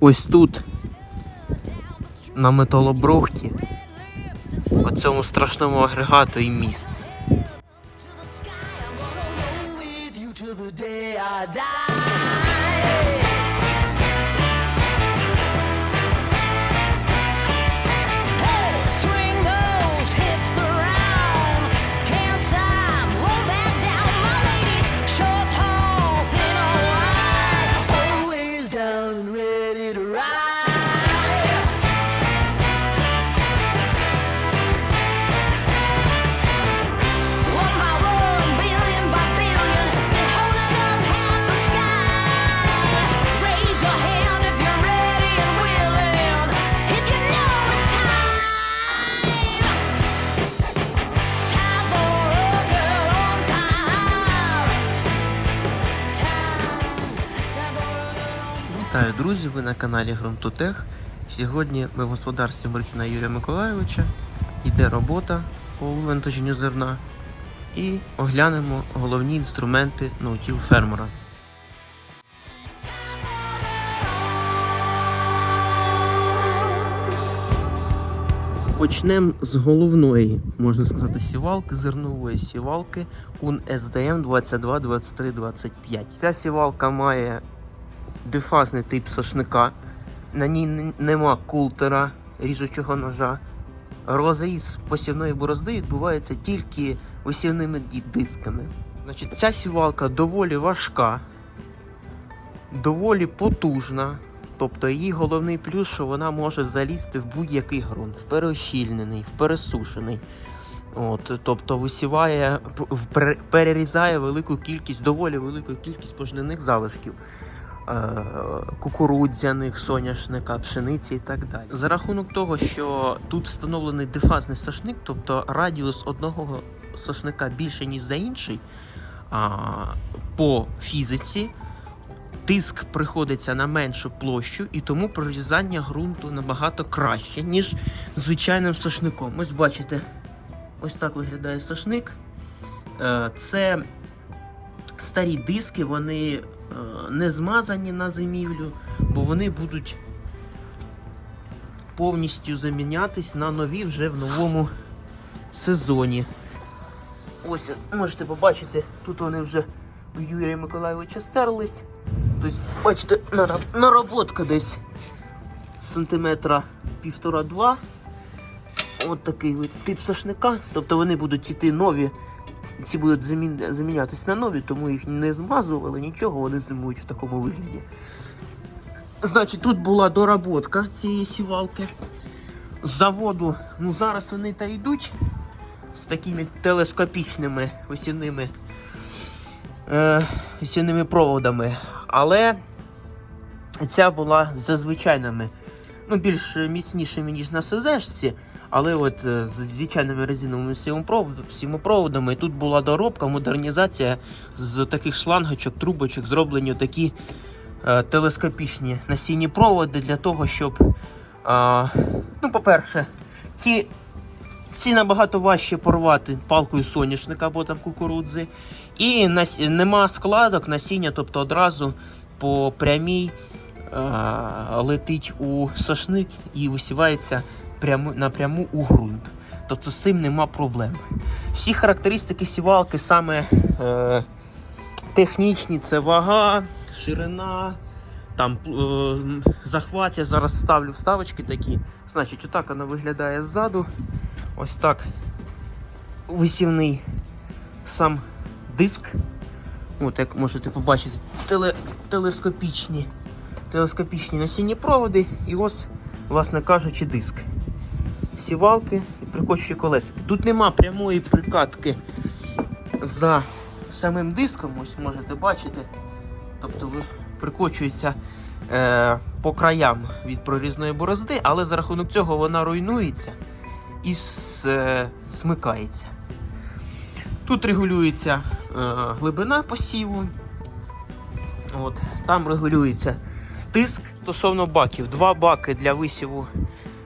ось тут, на металобрухті, о цьому страшному агрегату і місці. Вітаю, друзі! Ви на каналі Грунтотех. Сьогодні ми в господарстві Маркіна Юрія Миколайовича. Йде робота по вивантаженню зерна. І оглянемо головні інструменти наутіл фермера. Почнемо з головної, можна сказати, сівалки, зернової сівалки Кун SDM 22 23 25. Ця сівалка має дифазний тип сошника. На ній нема култера, ріжучого ножа. Розріз посівної борозди відбувається тільки висівними дисками. Значить, ця сівалка доволі важка, доволі потужна. Тобто її головний плюс, що вона може залізти в будь-який ґрунт, в переощільнений, в пересушений. От, тобто висіває, перерізає велику кількість, доволі велику кількість пожнивних залишків кукурудзяних, соняшника, пшениці і так далі. За рахунок того, що тут встановлений дифазний сошник, тобто радіус одного сошника більше, ніж за інший, по фізиці. Тиск приходиться на меншу площу, і тому прорізання ґрунту набагато краще, ніж звичайним сошником. Ось бачите, ось так виглядає сошник. Е, Це старі диски, вони е, не змазані на зимівлю, бо вони будуть повністю замінятись на нові вже в новому сезоні. Ось можете побачити, тут вони вже у Юрія Миколайовича стерлись. Тобто, бачите, наработка десь сантиметра півтора-два. От такий тип сошника. Тобто вони будуть йти нові ці будуть замін... замінятись на нові, тому їх не змазували, нічого, вони зимують в такому вигляді. Значить, тут була доработка цієї сівалки. З заводу, ну зараз вони та йдуть з такими телескопічними осінними, е, осінними проводами. Але ця була з звичайними, ну, більш міцнішими, ніж на СЗшці. Але от е, з звичайними резиновими сімопровод- сімопроводами тут була доробка, модернізація з таких шлангочок, трубочок зроблені такі е, телескопічні насінні проводи для того, щоб, е, ну, по-перше, ці, ці набагато важче порвати палкою соняшника або там кукурудзи. І нас, нема складок насіння, тобто одразу по прямій е, летить у сошник і висівається пряму, напряму у ґрунт. Тобто з цим нема проблем. Всі характеристики сівалки саме е, технічні це вага, ширина, там е, захват. Я зараз ставлю вставочки такі. Значить, отак вона виглядає ззаду. Ось так висівний сам диск. От як можете побачити, теле, телескопічні, телескопічні насінні проводи і ось, власне кажучи, диск сівалки і прикочуючі колесики. Тут нема прямої прикатки за самим диском, ось можете бачити. Тобто прикочується е, по краям від прорізної борозди, але за рахунок цього вона руйнується і с, е, смикається. Тут регулюється е, глибина посіву. От, там регулюється тиск стосовно баків. Два баки для висіву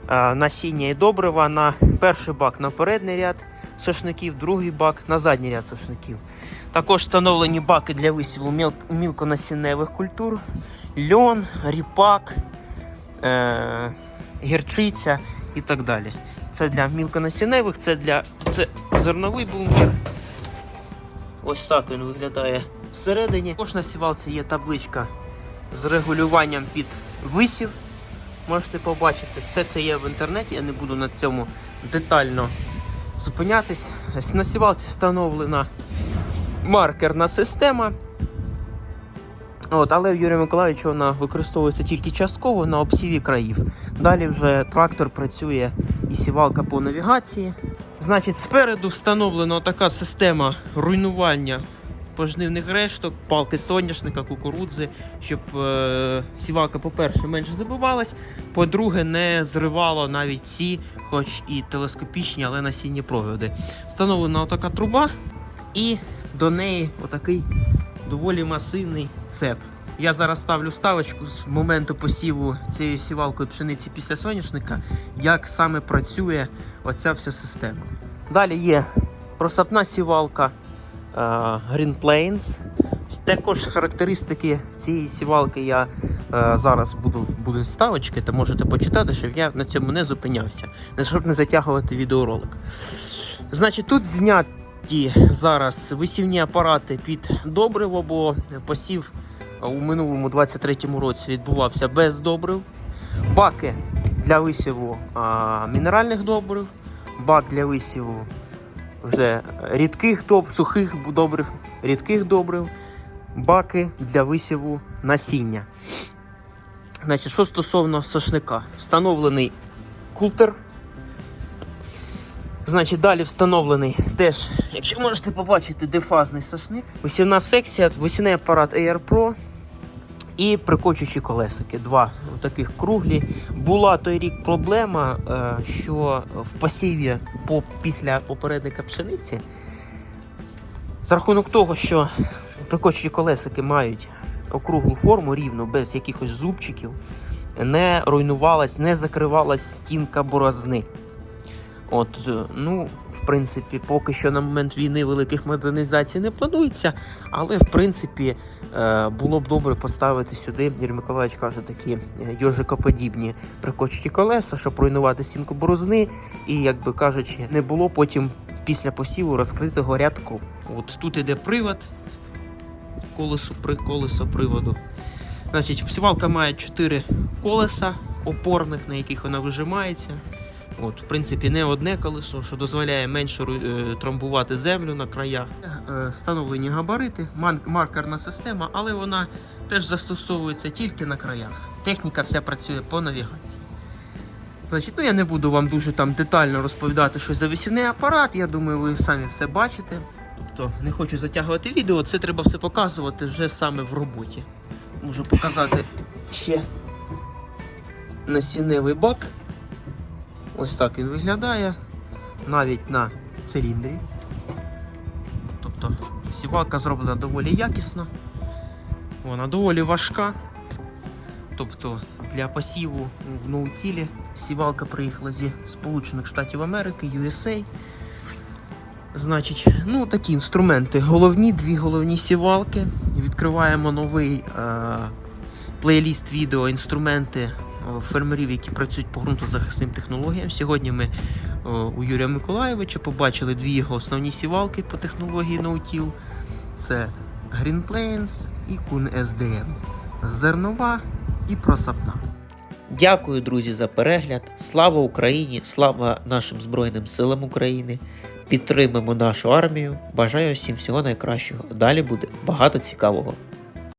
насіння і добрива на перший бак на передній ряд сошників, другий бак на задній ряд сошників. Також встановлені баки для висіву міл- мілконасінневих культур, льон, ріпак, е, гірчиця і так далі. Це для мілконасінневих, це для це зерновий бункер. Ось так він виглядає всередині. Також на сівалці є табличка з регулюванням під висів. Можете побачити, все це є в інтернеті, я не буду на цьому детально зупинятись. На сівалці встановлена маркерна система. От, але в Юрія Миколаївича вона використовується тільки частково на обсіві країв. Далі вже трактор працює і сівалка по навігації. Значить, спереду встановлена така система руйнування пожнивних решток, палки соняшника, кукурудзи, щоб е, сівалка, по-перше, менше забивалась, по-друге, не зривало навіть ці, хоч і телескопічні, але насінні проводи. Встановлена така труба, і до неї отакий доволі масивний цеп. Я зараз ставлю вставочку з моменту посіву цією сівалкою пшениці після соняшника, як саме працює оця вся система. Далі є просапна сівалка Green Plains. Також характеристики цієї сівалки я е, зараз буду будуть ставочки, то можете почитати, щоб я на цьому не зупинявся, щоб не затягувати відеоролик. Значить, тут зняті зараз висівні апарати під добриво, бо посів у минулому 23-му році відбувався без добрив. Баки для висіву а, мінеральних добрив, бак для висіву вже рідких доб, сухих добрив, рідких добрив, баки для висіву насіння. Значить, що стосовно сошника, встановлений култер. Значить, далі встановлений теж, якщо можете побачити, дефазний сошник, висівна секція, висівний апарат Air Pro і прикочучі колесики. Два таких круглі. Була той рік проблема, е, що в посіві по, після попередника пшениці, за рахунок того, що прикочучі колесики мають округлу форму рівну, без якихось зубчиків, не руйнувалась, не закривалась стінка борозни. От, е, ну, в принципі, поки що на момент війни великих модернізацій не планується, але в принципі е, було б добре поставити сюди, Юрій Миколаївич каже, такі е, йожикоподібні прикочені колеса, щоб руйнувати стінку борозни, і, як би кажучи, не було потім після посіву розкритого рядку. От тут іде привод, колесо, при, колесо приводу. Значить, сівалка має 4 колеса опорних, на яких вона вижимається. От, в принципі, не одне колесо, що дозволяє менше е, трамбувати землю на краях. Е, Встановлені габарити, маркерна система, але вона теж застосовується тільки на краях. Техніка вся працює по навігації. Значить, ну я не буду вам дуже там детально розповідати, що за висівний апарат. Я думаю, ви самі все бачите. Тобто не хочу затягувати відео, це треба все показувати вже саме в роботі. Можу показати ще насінневий бак. Ось так він виглядає. Навіть на циліндрі. Тобто сівалка зроблена доволі якісно. Вона доволі важка. Тобто для посіву в ноутілі сівалка приїхала зі Сполучених Штатів Америки, USA. Значить, ну такі інструменти. Головні, дві головні сівалки. Відкриваємо новий е, плейліст відео, інструменти фермерів, які працюють по ґрунтозахисним технологіям. Сьогодні ми е, у Юрія Миколаєвича побачили дві його основні сівалки по технології No-Till. Це Green Plains і Kun SDM. Зернова і просапна. Дякую, друзі, за перегляд. Слава Україні! Слава нашим Збройним силам України! Підтримуємо нашу армію. Бажаю всім всього найкращого. Далі буде багато цікавого.